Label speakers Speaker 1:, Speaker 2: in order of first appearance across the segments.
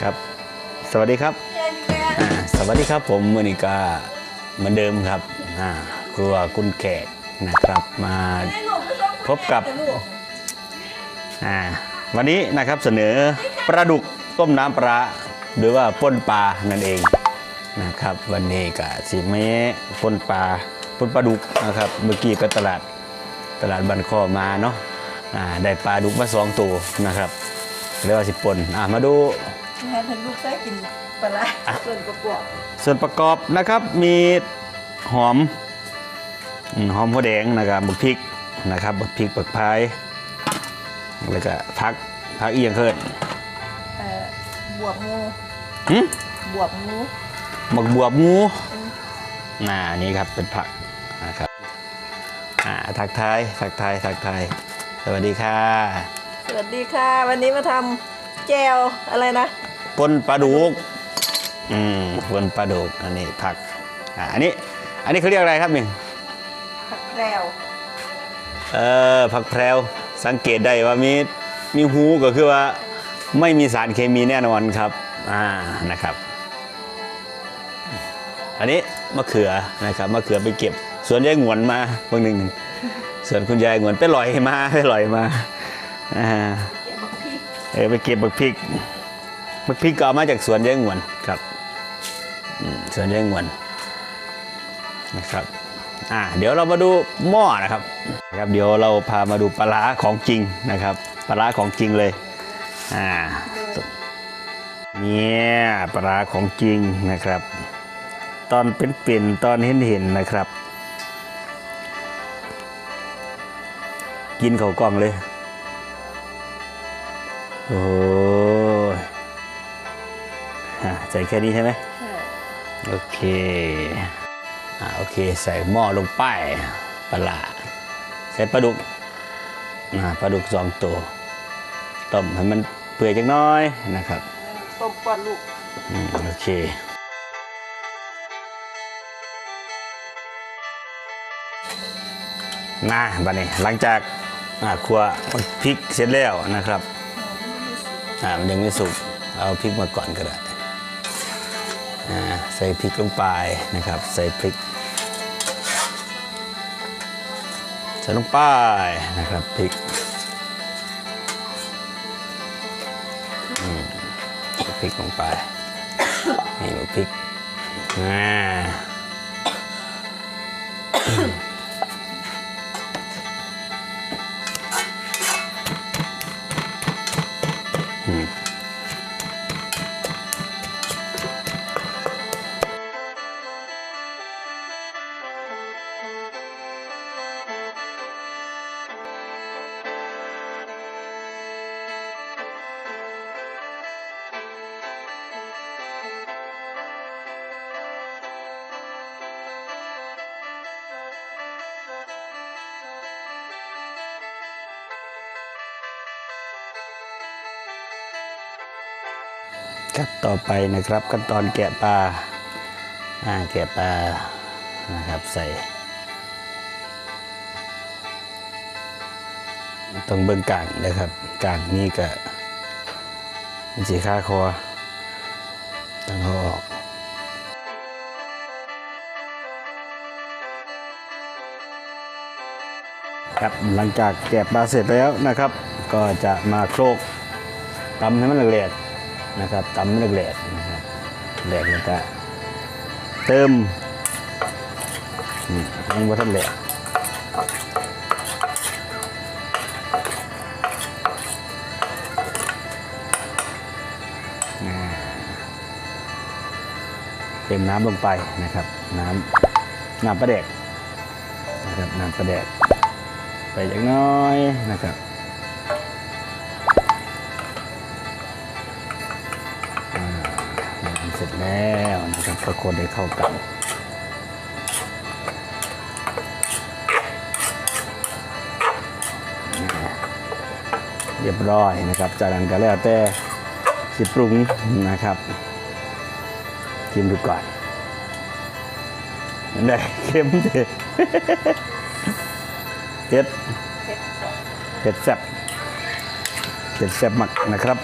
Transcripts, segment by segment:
Speaker 1: ครับ สวัสดีครับ สวัสดีครับผมมือนิกาเหมือนเดิมครับครัวคุณแขกนะครับ มาพบกับ วันนี้นะครับเสนอปลาดุกต้มน้ำปลาหรือว่าป่นปลานั่นเองนะครับ วันนี้ก็สิเมป่นปลาป่นปลาดุกนะครับ เมื่อกี้ไปตลาดตลาดบันคอมาเนาะได้ปลาดุกมาสองตัวนะครับเรียกว่าสิปนอ่ามาดู
Speaker 2: งานทันลูกได้กินปลาร้าส่วนประกอบ
Speaker 1: ส่วนประกอบนะครับมีหอมอืมหอมหัวแดงนะครับบักพริกนะครับบักพริกบักพายแล้วก็พักพักเอียงเคิน
Speaker 2: เอ่อบวบงู
Speaker 1: หึ
Speaker 2: บวบงู
Speaker 1: บักบวบงูน่าอันนี้ครับเป็นผักนะครับอ่าทักทายทักทายทักทายสวัสดีค่ะ
Speaker 2: สวัสดีค่ะ วันนี้มาทำแจวอะไรนะ
Speaker 1: ปนปลาดุกอืมปนปลาดุกอันนี้ผักอ่าอันนี้ อันนี้เขาเรียกอะไรครับนี่
Speaker 2: ผักแพรว
Speaker 1: เออผักแพรวสังเกตได้ว่ามีมีหูก็คือว่าไม่มีสารเคมีแน่นอนครับอ่านะครับ อันนี้มะเขือนะครับมะเขือไปเก็บสวนยายหงวนมาบางหนึ่งส่วนคุณยายหงวนไปลอยมาไปลอยมาอ่า
Speaker 2: เก็บบักพริก
Speaker 1: เออไปเก็บบักพริก บักพริกก็เอามาจากสวนยายหงวนครับอืมสวนยายหงวนนะครับอ่าเดี๋ยวเรามาดูหม้อนะครับนะครับ เดี๋ยวเราพามาดูปลาร้าของจริงนะครับ ปลาร้าของจริงเลยอ่าเนี่ยปลาร้าของจริงนะครับ ตอนเป็นเป็นๆตอนเห็นเห็นๆนะครับ กินเขาวกล้องเลยโอ้ย อะใส่แค่นี้ใช่ไหม
Speaker 2: ค่ะ
Speaker 1: โอเคอ่าโอเคใส่หม้อลงไปปลาร้าใส่ปลาดุกอ่าปลาดุกสองตัวต้มให้มันเปื่อยจักหน้อยนะครับ
Speaker 2: ต้มปอดลูก
Speaker 1: อืมโอเคมาบัดนี้หลังจากอ่าครัวพริกเสร็จแล้วนะครับอ่ามันยังไม่สุกเอาพริกมาก่อนก็ได้อ่า ใส่พริกลงไปนะครับ ใส่พริกใส่ลงไปนะครับพริกใส่พริกลงไปนี่พริกอ่า ครับต่อไปนะครับขั้นตอนแกะปลาแกะปลานะครับใส่ ต้องเบิ่งกลางนะครับกลางนี่ก็มันสีค่าคอต้องเอาออกครับหลังจากแกะปลาเสร็จแล้วนะครับ ก็จะมาโคลกตำให้มันละเอียด นะครับตำให้มันละเอียดนะครับละเอียดแล้วก็เติมนี่ยังว่าทันละเอียดอ่าเติมน้ำลงไปนะครับ น้ำน้ำปลาแดกนะครับน้ำปลาแดกไปอย่างน้อยนะครับ แล้วนะครับก็คนให้เข้ากันอ่าเรียบร้อยนะครับ จากนั้นก็แล้วแต่สิปรุงนะครับชิมดูก่อนได้เค็มเด็ดเผ็ด
Speaker 2: เผ็ด
Speaker 1: เผ็ดแซ่บเผ็ดแซ่บมากนะครับ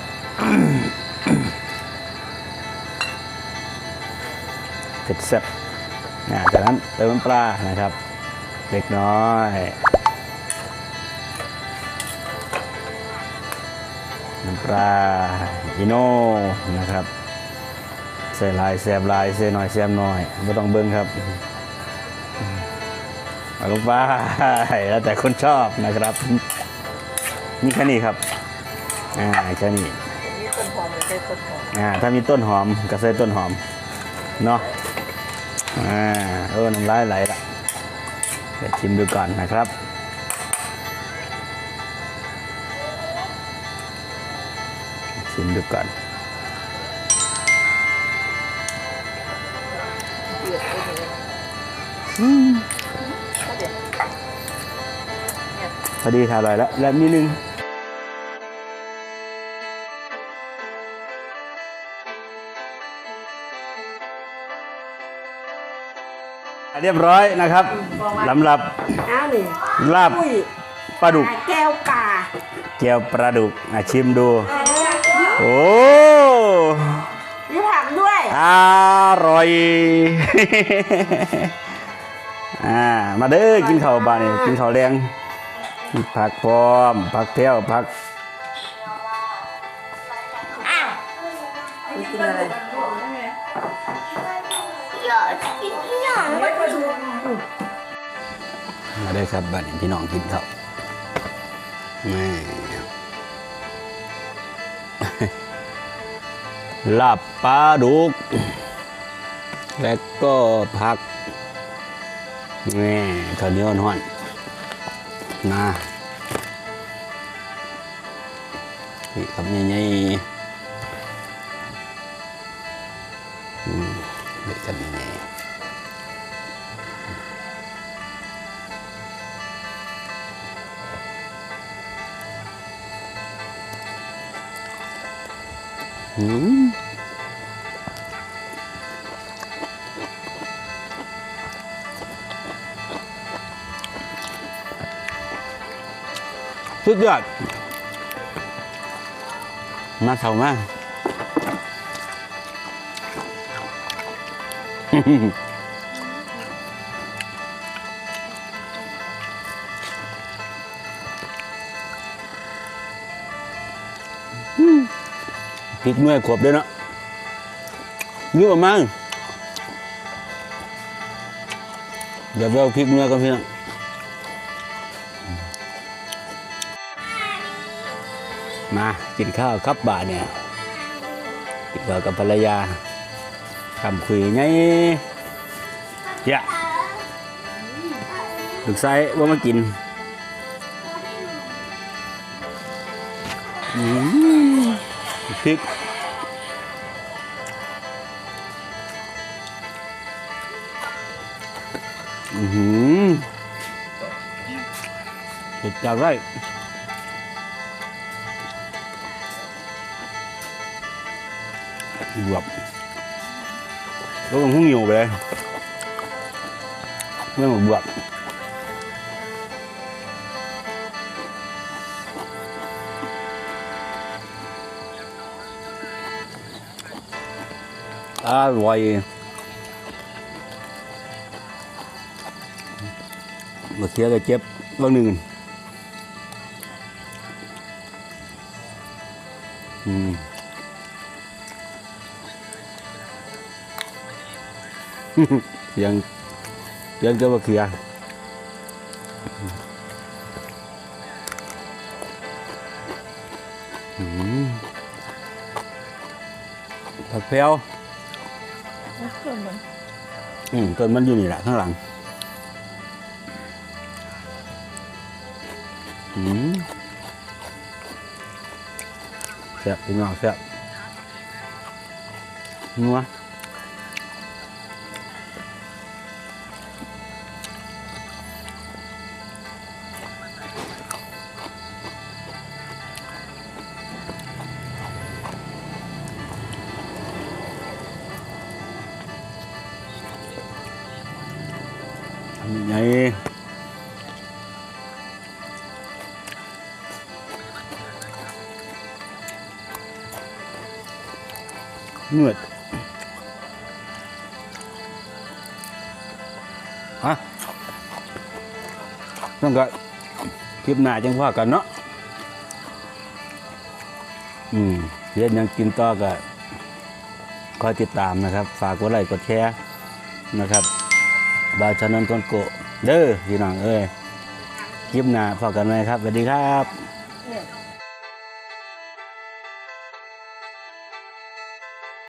Speaker 1: เผ็ดแซ่บนะจากนั้นเติมน้ำปลานะครับ เล็กน้อยน้ำปลาอิโน่นะครับใส่ลายแซบลายใส่หน่อยแซบหน่อยไม่ต้องเบิ้งครับเอาลงไปแล้วแต่คนชอบนะครับ นี่แค่นี้ครับอ่าแค่นี้
Speaker 2: มีต้นหอมหรือใช้ต้นหอม
Speaker 1: อ่าถ้ามีต้นหอมก็ใส่ต้นหอมเนาะ อ่าเออน้ำลายไหลละเดี๋ยวชิมดูก่อนนะครับชิมดูก่อน
Speaker 2: เดือดไปเลยถ้าเดือด
Speaker 1: พอดีค่ะอร่อยแล้ว และนิดนึง เรียบร้อยนะครับสำหรับ
Speaker 3: อ้าวนี่
Speaker 1: ลาบ
Speaker 3: อุ้ย
Speaker 1: ปลาดุก
Speaker 3: แก้วป่า
Speaker 1: เกี๊ยวปลาดุกอะชิมดู โอ้
Speaker 3: มีผักด้วย
Speaker 1: อร่อย อ่า มาเด้อกินข้าวบ้านนี่กินข้าวแรงมีผักพร้อม ผักแพ้วผัก
Speaker 2: กินที่อย่างไมา
Speaker 1: ได้ครับบ้านนี้พี่น้องกินข้าวแม่ลาบปลาดุก และก็ผักแม่ข้าวเหนียวห่อนนะนี่ครับใหญ่ๆอืมเด็กกันใหืมสุดยอด มาเท่ามาก พริกเมื่อยขวบด้วยเนาะเยอะมากเดี๋ยวเอาพริกเมื่อยกันพี่น้องมากินข้าวครับบ่าเนี่ยกินข้าวกับภรรยาทำคุยไงยะลูกไส้ว่ามากินอืม พริกอือหือเผ็ดจากไร วบแล้วก็หุ้งอยู่ไปเลยเรื่องของบวบอร่อยเมื่อกี้ก็เจ็บบางหนึ่งอืมเสียงเสียงก็ว่าเขียอืมผักแพรว
Speaker 2: เครื่องมัน
Speaker 1: อืมต้นมันอยู่นี่แหละข้างหลังอืมแซ่บพี่น้องแซ่บนัว เงือดฮะต้องก็คลิปหน้าจังพ่อกันเนาะอืมเดี๋ยวยังกินต่อก็คอยติดตามนะครับ ฝากกดไลค์กดแชร์นะครับบาวชานนท์คนโก เด้อพี่น้องเอ้ยคลิปหน้าพอกันไหมครับสวัสดีครับ